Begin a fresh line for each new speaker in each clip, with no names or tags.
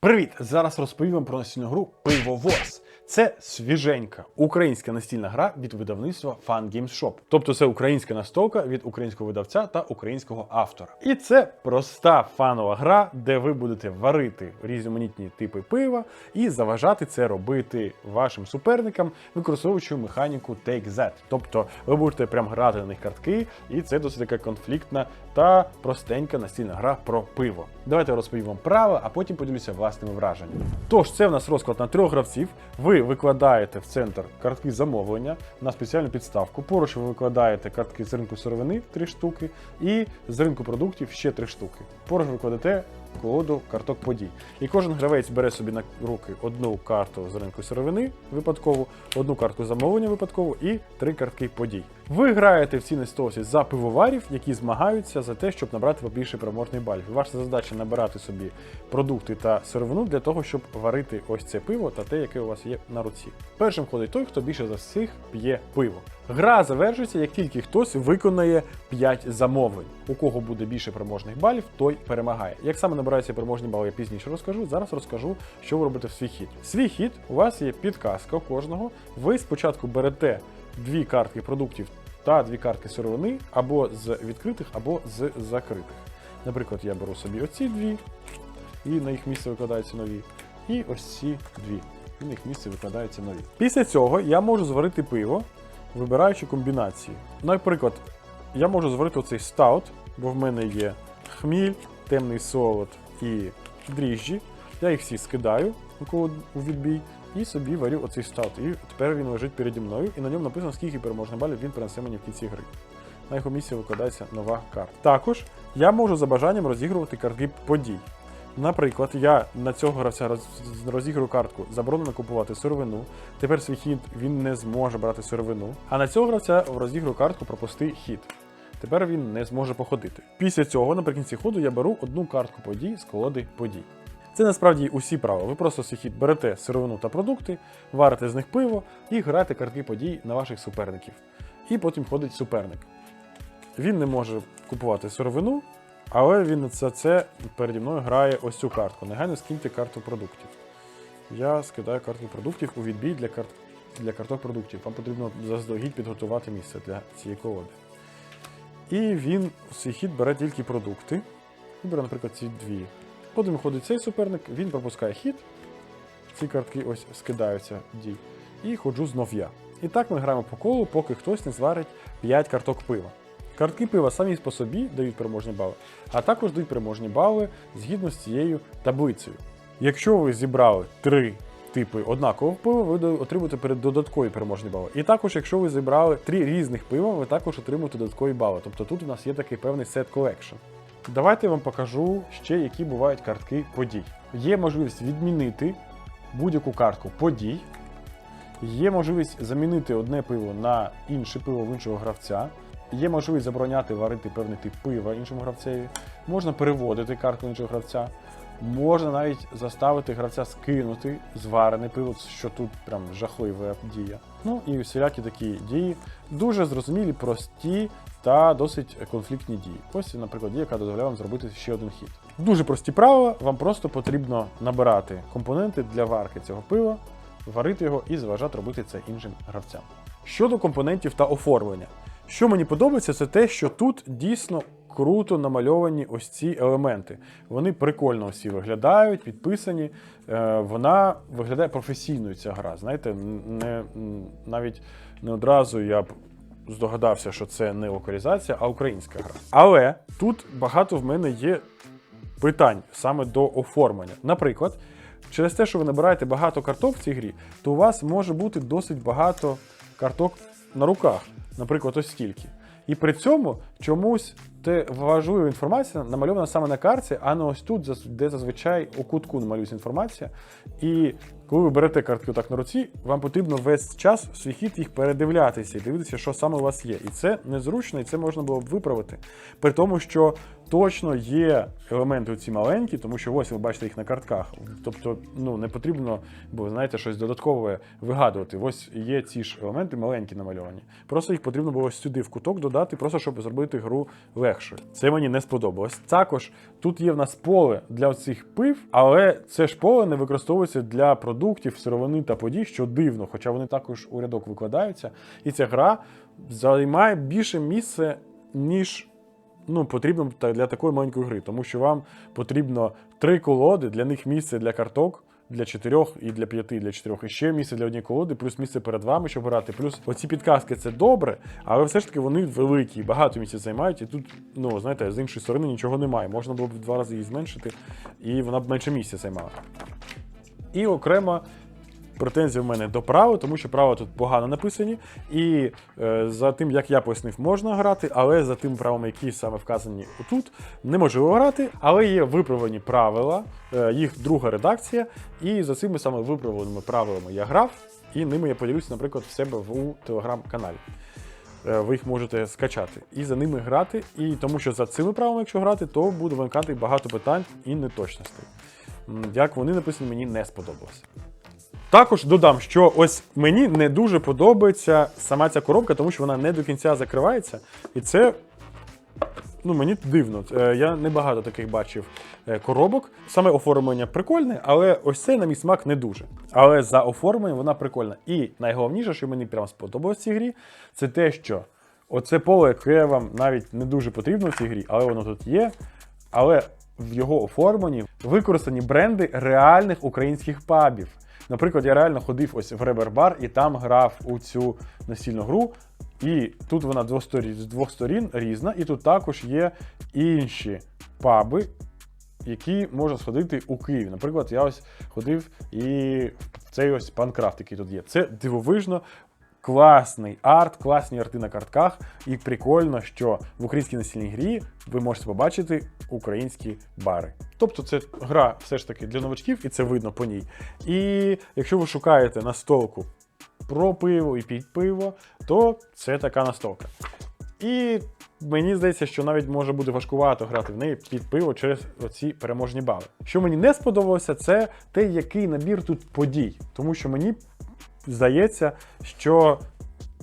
Привіт! Зараз розповім вам про настільну гру Пивовоз. Це свіженька українська настільна гра від видавництва Fun Games Shop. Тобто це українська настолка від українського видавця та українського автора. І це проста фанова гра, де ви будете варити різноманітні типи пива і заважати це робити вашим суперникам, використовуючи механіку Take That. Тобто ви будете прям грати на них картки, і це досить така конфліктна та простенька настільна гра про пиво. Давайте розповім вам правила, а потім поділюся власними враженнями. Тож, це в нас розклад на трьох гравців. Ви викладаєте в центр картки замовлення на спеціальну підставку. Поруч ви викладаєте картки з ринку сировини 3 штуки, і з ринку продуктів ще 3 штуки. Поруч ви кладете колоду карток подій. І кожен гравець бере собі на руки одну карту з ринку сировини випадкову, одну картку замовлення випадкову і три картки подій. Ви граєте в цій настолці за пивоварів, які змагаються за те, щоб набрати побільше переможних балів. Ваша задача набирати собі продукти та сировину для того, щоб варити ось це пиво та те, яке у вас є на руці. Першим ходить той, хто більше за всіх п'є пиво. Гра завершується, як тільки хтось виконає 5 замовлень. У кого буде більше переможних балів, той перемагає. Як саме набираються переможні бали, я пізніше розкажу. Зараз розкажу, що ви робите в свій хід. Свій хід у вас є підказка кожного. Ви спочатку берете дві картки продуктів та дві картки сировини або з відкритих, або з закритих. Наприклад, я беру собі оці дві, і на їх місце викладаються нові. І ось ці дві. І на їх місце викладаються нові. Після цього я можу зварити пиво, вибираючи комбінації. Наприклад, я можу зварити оцей стаут, бо в мене є хміль, темний солод і дріжджі. Я їх всі скидаю у відбій і собі варю оцей стаут. І тепер він лежить переді мною, і на ньому написано, скільки переможних балів він принесе мені в кінці гри. На його місці викладається нова карта. Також я можу за бажанням розігрувати картки подій. Наприклад, я на цього гравця роз- розіграю картку заборонено купувати сировину. Тепер свій хід він не зможе брати сировину. А на цього гравця розіграю картку пропусти хід. Тепер він не зможе походити. Після цього, наприкінці ходу, я беру одну картку подій з колоди подій. Це насправді усі правила. Ви просто свій берете сировину та продукти, варите з них пиво і граєте картки подій на ваших суперників. І потім ходить суперник. Він не може купувати сировину, але він за це переді мною грає ось цю картку. Негайно скиньте карту продуктів. Я скидаю карту продуктів у відбій для, карт... для карток продуктів. Вам потрібно заздалегідь підготувати місце для цієї колоди. І він в свій хід бере тільки продукти. І бере, наприклад, ці дві. Потім виходить цей суперник, він пропускає хід. Ці картки ось скидаються дій. І ходжу знов я. І так ми граємо по колу, поки хтось не зварить 5 карток пива. Картки пива самі по собі дають переможні бали, а також дають переможні бали згідно з цією таблицею. Якщо ви зібрали три типи однакового пива, ви отримуєте додаткові переможні бали. І також, якщо ви зібрали три різних пива, ви також отримуєте додаткові бали. Тобто тут у нас є такий певний сет колекшн. Давайте я вам покажу ще, які бувають картки подій. Є можливість відмінити будь-яку картку подій. Є можливість замінити одне пиво на інше пиво в іншого гравця. Є можливість забороняти варити певний тип пива іншому гравцеві. Можна переводити картку іншого гравця. Можна навіть заставити гравця скинути зварене пиво, що тут прям жахлива дія. Ну і всілякі такі дії дуже зрозумілі, прості та досить конфліктні дії. Ось, наприклад, дія, яка дозволяє вам зробити ще один хід. Дуже прості правила, вам просто потрібно набирати компоненти для варки цього пива, варити його і заважати робити це іншим гравцям. Щодо компонентів та оформлення. Що мені подобається, це те, що тут дійсно круто намальовані ось ці елементи. Вони прикольно всі виглядають, підписані. Е, вона виглядає професійною ця гра. Знаєте, не, навіть не одразу я б здогадався, що це не локалізація, а українська гра. Але тут багато в мене є питань саме до оформлення. Наприклад, через те, що ви набираєте багато карток в цій грі, то у вас може бути досить багато карток на руках, наприклад, ось стільки. І при цьому чомусь те важлива інформація намальована саме на карті, а не ось тут, де зазвичай у кутку намалюється інформація. І коли ви берете картки так на руці, вам потрібно весь час в свій хід їх передивлятися і дивитися, що саме у вас є. І це незручно, і це можна було б виправити. При тому, що точно є елементи ці маленькі, тому що ось ви бачите їх на картках. Тобто, ну не потрібно, бо знаєте, щось додаткове вигадувати. Ось є ці ж елементи маленькі намальовані. Просто їх потрібно було сюди в куток додати, просто щоб зробити гру легше. Легшою. Це мені не сподобалось. Також тут є в нас поле для цих пив, але це ж поле не використовується для продуктів, сировини та подій, що дивно, хоча вони також у рядок викладаються. І ця гра займає більше місце, ніж ну, потрібно для такої маленької гри, тому що вам потрібно три колоди, для них місце для карток. Для чотирьох і для п'яти, і для чотирьох. І ще місце для однієї колоди, плюс місце перед вами, щоб грати. Плюс оці підказки це добре, але все ж таки вони великі, багато місця займають. І тут, ну знаєте, з іншої сторони нічого немає. Можна було б в два рази її зменшити, і вона б менше місця займала. І окремо претензії в мене до права, тому що права тут погано написані. І е, за тим, як я пояснив, можна грати, але за тим правилами, які саме вказані тут, неможливо грати. Але є виправлені правила, е, їх друга редакція. І за цими саме виправленими правилами я грав, і ними я поділюся, наприклад, в себе в телеграм-каналі. Е, Ви їх можете скачати і за ними грати. І тому що за цими правилами, якщо грати, то буде виникати багато питань і неточностей. Як вони написані, мені не сподобалося. Також додам, що ось мені не дуже подобається сама ця коробка, тому що вона не до кінця закривається. І це ну, мені дивно. Е, Я небагато таких бачив е, коробок. Саме оформлення прикольне, але ось це на мій смак не дуже. Але за оформленням вона прикольна. І найголовніше, що мені прям сподобалось в цій грі, це те, що оце поле, яке вам навіть не дуже потрібно в цій грі, але воно тут є. Але в його оформленні використані бренди реальних українських пабів. Наприклад, я реально ходив ось в Ребер-бар і там грав у цю настільну гру. І тут вона з двох сторін різна, і тут також є інші паби, які можна сходити у Києві. Наприклад, я ось ходив і в цей ось панкрафт, який тут є. Це дивовижно. Класний арт, класні арти на картках, і прикольно, що в українській настільній грі ви можете побачити українські бари. Тобто це гра все ж таки для новачків, і це видно по ній. І якщо ви шукаєте настолку про пиво і під пиво, то це така настолка. І мені здається, що навіть може бути важкувато грати в неї під пиво через оці переможні бали. Що мені не сподобалося, це те, який набір тут подій. Тому що мені здається, що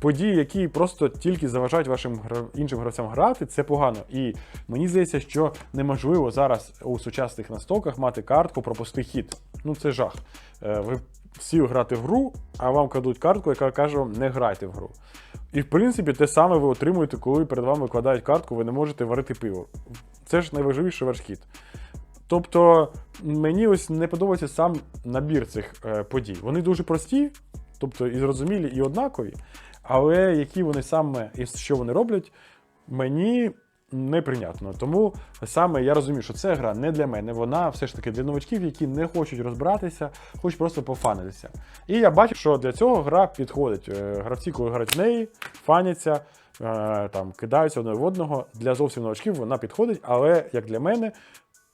події, які просто тільки заважають вашим іншим гравцям грати, це погано. І мені здається, що неможливо зараз у сучасних настолках мати картку пропусти хід. Ну це жах. Е, Ви всі грати в гру, а вам кладуть картку, яка каже вам не грайте в гру. І в принципі те саме ви отримуєте, коли перед вами викладають картку, ви не можете варити пиво. Це ж найважливіший ваш хід. Тобто мені ось не подобається сам набір цих е, подій. Вони дуже прості, тобто і зрозумілі, і однакові, але які вони саме і що вони роблять, мені неприйнятно. Тому саме я розумію, що ця гра не для мене, вона все ж таки для новачків, які не хочуть розбиратися, хочуть просто пофанитися. І я бачу, що для цього гра підходить. Е, Гравці, коли грають в неї, фаняться. е, Там кидаються одне в одного. Для зовсім новачків вона підходить, але як для мене,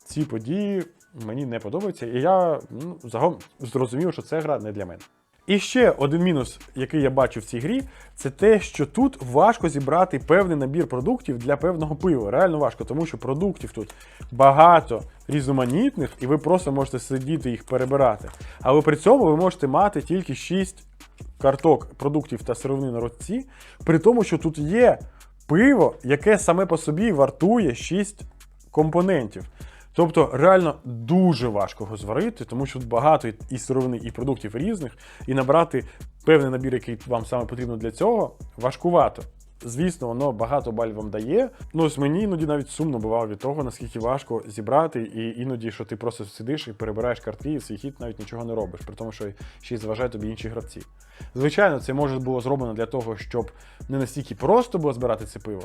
ці події мені не подобаються, і я ну, загалом зрозумів, що ця гра не для мене. І ще один мінус, який я бачу в цій грі, це те, що тут важко зібрати певний набір продуктів для певного пива. Реально важко, тому що продуктів тут багато різноманітних, і ви просто можете сидіти їх перебирати. Але при цьому ви можете мати тільки 6 карток продуктів та сировини на руці, при тому, що тут є пиво, яке саме по собі вартує 6 компонентів. Тобто реально дуже важко його зварити, тому що тут багато і- сировини, і продуктів різних, і набрати певний набір, який вам саме потрібно для цього, важкувато. Звісно, воно багато балів вам дає. Ну, ось мені іноді навіть сумно бувало від того, наскільки важко зібрати, і іноді, що ти просто сидиш і перебираєш картки, і свій хід навіть нічого не робиш, при тому, що ще й заважають тобі інші гравці. Звичайно, це може було зроблено для того, щоб не настільки просто було збирати це пиво,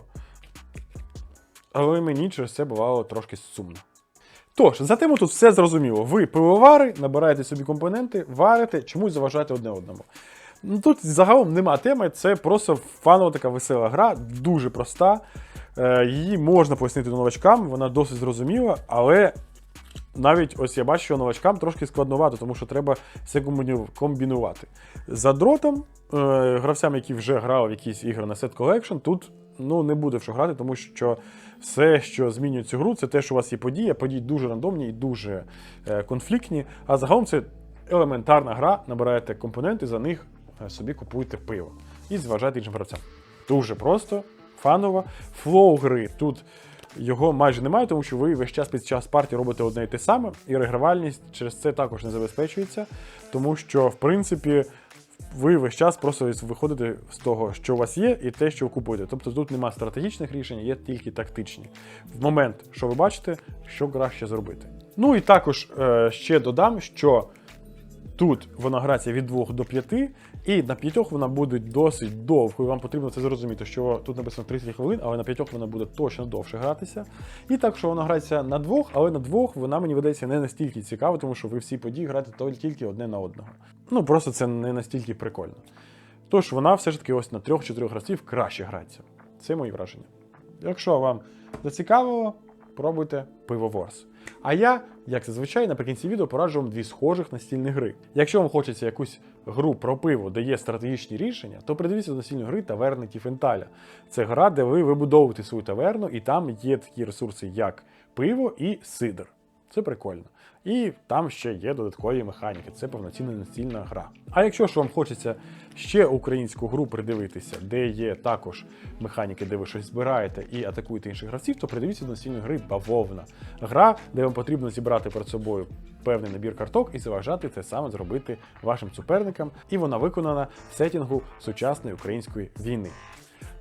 але мені через це бувало трошки сумно. Тож, за тему тут все зрозуміло. Ви пивовари, набираєте собі компоненти, варите, чомусь заважаєте одне одному. Ну, Тут загалом нема теми, це просто фанова така весела гра, дуже проста. Е, Її можна пояснити новачкам, вона досить зрозуміла, але навіть ось я бачу, що новачкам трошки складновато, тому що треба все комбінувати. За дротом, е, гравцям, які вже грали в якісь ігри на Set Collection, тут ну, не буде в що грати, тому що все, що змінює цю гру, це те, що у вас є подія. Події дуже рандомні і дуже е, конфліктні. А загалом це елементарна гра, набираєте компоненти, за них е, собі купуєте пиво і зважаєте іншим гравцям. Дуже просто, фаново. Флоу гри тут його майже немає, тому що ви весь час під час партії робите одне і те саме, і регравальність через це також не забезпечується, тому що, в принципі, ви весь час просто виходите з того, що у вас є, і те, що ви купуєте. Тобто тут немає стратегічних рішень, є тільки тактичні. В момент, що ви бачите, що краще зробити. Ну і також е, ще додам, що Тут вона грається від 2 до 5, і на 5 вона буде досить довгою. Вам потрібно це зрозуміти, що тут написано 30 хвилин, але на 5 вона буде точно довше гратися. І так, що вона грається на двох, але на двох вона мені видається не настільки цікава, тому що ви всі події граєте тільки одне на одного. Ну просто це не настільки прикольно. Тож вона все ж таки ось на трьох-чотирьох гравців краще грається. Це мої враження. Якщо вам зацікавило, пробуйте пиво Ворс. А я, як зазвичай, наприкінці відео пораджу вам дві схожих настільні гри. Якщо вам хочеться якусь гру про пиво, де є стратегічні рішення, то придивіться до настільної гри Таверни Тіфенталя. Це гра, де ви вибудовуєте свою таверну, і там є такі ресурси, як пиво і сидр. Це прикольно. І там ще є додаткові механіки. Це повноцінна настільна гра. А якщо ж вам хочеться ще українську гру придивитися, де є також механіки, де ви щось збираєте і атакуєте інших гравців, то придивіться до настільної гри бавовна. Гра, де вам потрібно зібрати перед собою певний набір карток і заважати це саме зробити вашим суперникам. І вона виконана в сетінгу сучасної української війни.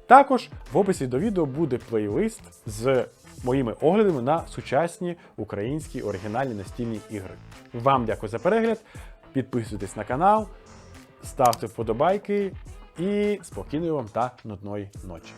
Також в описі до відео буде плейлист з моїми оглядами на сучасні українські оригінальні настільні ігри. Вам дякую за перегляд. Підписуйтесь на канал, ставте вподобайки і спокійної вам та нудної ночі.